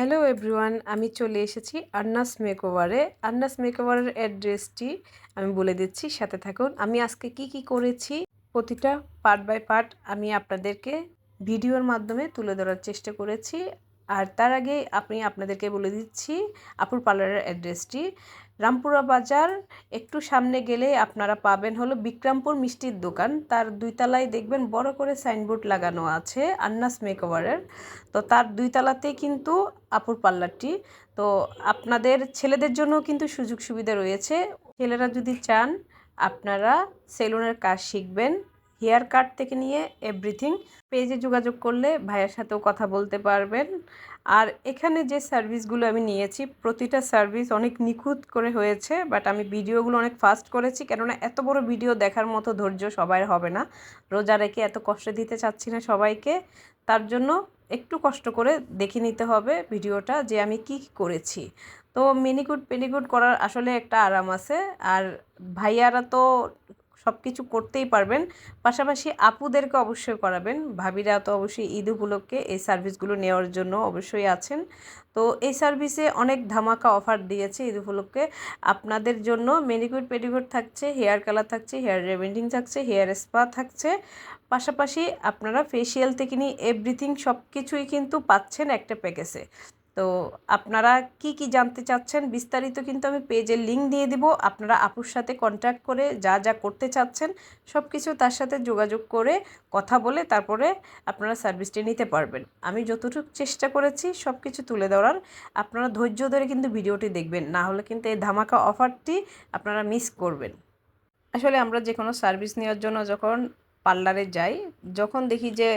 Hello everyone আমি চলে এসেছি আন্নাস মেকওভারে আন্নাস মেকওভারের অ্যাড্রেসটি আমি বলে দিচ্ছি, সাথে থাকুন। আমি আজকে কি কি করেছি, প্রতিটা পার্ট বাই পার্ট আমি আপনাদেরকে ভিডিওর মাধ্যমে তুলে ধরার চেষ্টা করেছি। আর তার আগে আপনি আপনাদেরকে বলে দিচ্ছি, আপুর পার্লারের অ্যাড্রেসটি রামপুরা বাজার, একটু সামনে গেলে আপনারা পাবেন হলো বিক্রমপুর মিষ্টির দোকান। তার দুই তলায় দেখবেন বড় করে সাইনবোর্ড লাগানো আছে, আন্নাস মেকওভারের। তো তার দুইতলাতেই কিন্তু আপুর পাল্লারটি তো আপনাদের ছেলেদের জন্য কিন্তু সুযোগ সুবিধা রয়েছে। ছেলেরা যদি চান, আপনারা সেলুনের কাজ শিখবেন। হেয়ার কাট থেকে নিয়ে এভরিথিং। পেজে যোগাযোগ করলে ভাইয়ের সাথেও কথা বলতে পারবেন। আর এখানে যে সার্ভিসগুলো আমি নিয়েছি, প্রতিটা সার্ভিস অনেক নিখুঁত করে হয়েছে, বাট আমি ভিডিওগুলো অনেক ফাস্ট করেছি, কেননা এত বড় ভিডিও দেখার মতো ধৈর্য সবাই হবে না। রোজা রেখে এত কষ্ট দিতে চাচ্ছি না সবাইকে, তার জন্য একটু কষ্ট করে দেখে নিতে হবে ভিডিওটা যে আমি কি করেছি। তো মিনিকুট পেনিকুট করার আসলে একটা আরাম আছে, আর ভাইয়ারা তো সব কিছু করতেই পারবেন। পাশাপাশি আপুদেরকে অবশ্যই করাবেন। ভাবিরা তো অবশ্যই ঈদ উপলক্ষে এই সার্ভিসগুলো নেওয়ার জন্য অবশ্যই আছেন। তো এই সার্ভিসে অনেক ধামাকা অফার দিয়েছে ঈদ উপলক্ষে। আপনাদের জন্য মেনিকুইড পেডিকুইড থাকছে, হেয়ার কালার থাকছে, হেয়ার রেভেন্ডিং থাকছে, হেয়ার স্পা থাকছে। পাশাপাশি আপনারা ফেসিয়াল থেকে নিয়ে এভরিথিং সব কিছুই কিন্তু পাচ্ছেন একটা প্যাকেজে। তো আপনারা কি কি জানতে চাচ্ছেন বিস্তারিত কিন্তু আমি পেজের লিঙ্ক দিয়ে দিব। আপনারা আপুর সাথে কন্ট্যাক্ট করে যা যা করতে চাচ্ছেন সব কিছু তার সাথে যোগাযোগ করে কথা বলে তারপরে আপনারা সার্ভিসটি নিতে পারবেন। আমি যতটুকু চেষ্টা করেছি সব কিছু তুলে ধরার। আপনারা ধৈর্য ধরে কিন্তু ভিডিওটি দেখবেন, না হলে কিন্তু এই ধামাকা অফারটি আপনারা মিস করবেন। আসলে আমরা যে কোনো সার্ভিস নেওয়ার জন্য যখন পার্লারে যাই, যখন দেখি যে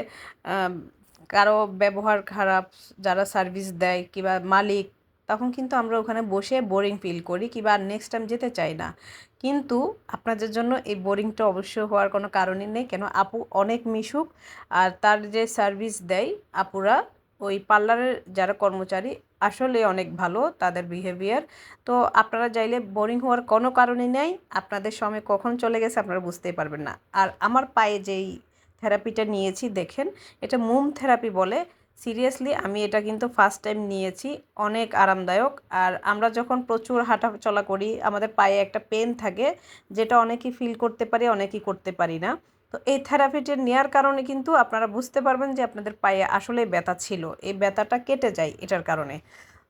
কারও ব্যবহার খারাপ, যারা সার্ভিস দেয় কিংবা মালিক, তখন কিন্তু আমরা ওখানে বসে বোরিং ফিল করি কিংবা নেক্সট টাইম যেতে চাই না। কিন্তু আপনাদের জন্য এই বোরিংটা অবশ্যই হওয়ার কোনো কারণই নেই, কেন আপু অনেক মিশুক আর তার যে সার্ভিস দেয় আপুরা, ওই পার্লারের যারা কর্মচারী আসলে অনেক ভালো তাদের বিহেভিয়ার তো আপনারা চাইলে বোরিং হওয়ার কোনো কারণই নেই, আপনাদের সময় কখন চলে গেছে আপনারা বুঝতেই পারবেন না। আর আমার পায়ে যেই থেরাপিটা নিয়েছি, দেখেন। এটা মোম থেরাপি বলে। সিরিয়াসলি আমি এটা কিন্তু ফার্স্ট টাইম নিয়েছি। অনেক আরামদায়ক। আর আমরা যখন প্রচুর হাঁটা চলা করি, আমাদের পায়ে একটা পেন থাকে, যেটা অনেকেই ফিল করতে পারি, অনেকেই করতে পারি না। তো এই থেরাপিটা নেওয়ার কারণে কিন্তু আপনারা বুঝতে পারবেন যে আপনাদের পায়ে আসলে ব্যথা ছিল। এই ব্যথাটা কেটে যায় এটার কারণে।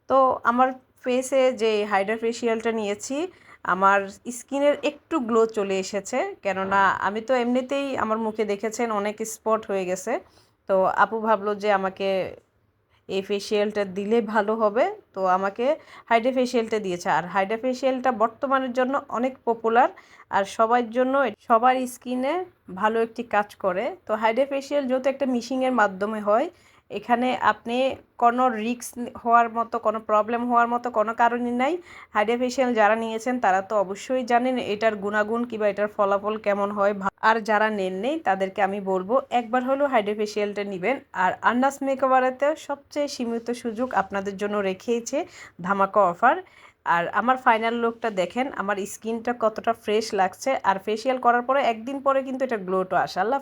তো আমার ফেসে যে হাইড্রা ফেশিয়ালটা নিয়েছি আমার স্কিনের একটু গ্লো চলে এসেছে। কেননা আমি তো এমনিতেই আমার মুখে দেখেছেন অনেক স্পট হয়ে গেছে। তো আপু ভাবলো যে আমাকে এই ফেসিয়ালটা দিলে ভালো হবে। তো আমাকে হাইড্রা ফেসিয়ালটা দিয়েছে। আর হাইড্রা ফেসিয়ালটা বর্তমানের জন্য অনেক পপুলার আর সবার জন্য সবার স্কিনে ভালো একটি কাজ করে। তো হাইড্রা ফেসিয়াল যেহেতু একটা মিশিংয়ের মাধ্যমে হয় এখানে আপনি কোনো রিক্স হওয়ার মতো, কোনো প্রবলেম হওয়ার মতো কোনো কারণই নাই। হাইড্রাফেশিয়াল যারা নিয়েছেন তারা তো অবশ্যই জানেন এটার গুণাগুণ কিংবা এটার ফলাফল কেমন হয়। আর যারা নেন নেই তাদেরকে আমি বলব, একবার হলেও হাইড্রা ফেশিয়ালটা নেবেন। আর আন্নাস মেকওভারেতে সবচেয়ে সীমিত সুযোগ আপনাদের জন্য রেখেইছে ধামাকা অফার। আর আমার ফাইনাল লুকটা দেখেন, আমার স্কিনটা কতটা ফ্রেশ লাগছে। আর ফেসিয়াল করার পরে একদিন পরে কিন্তু এটা গ্লোটো আসে। আল্লাহ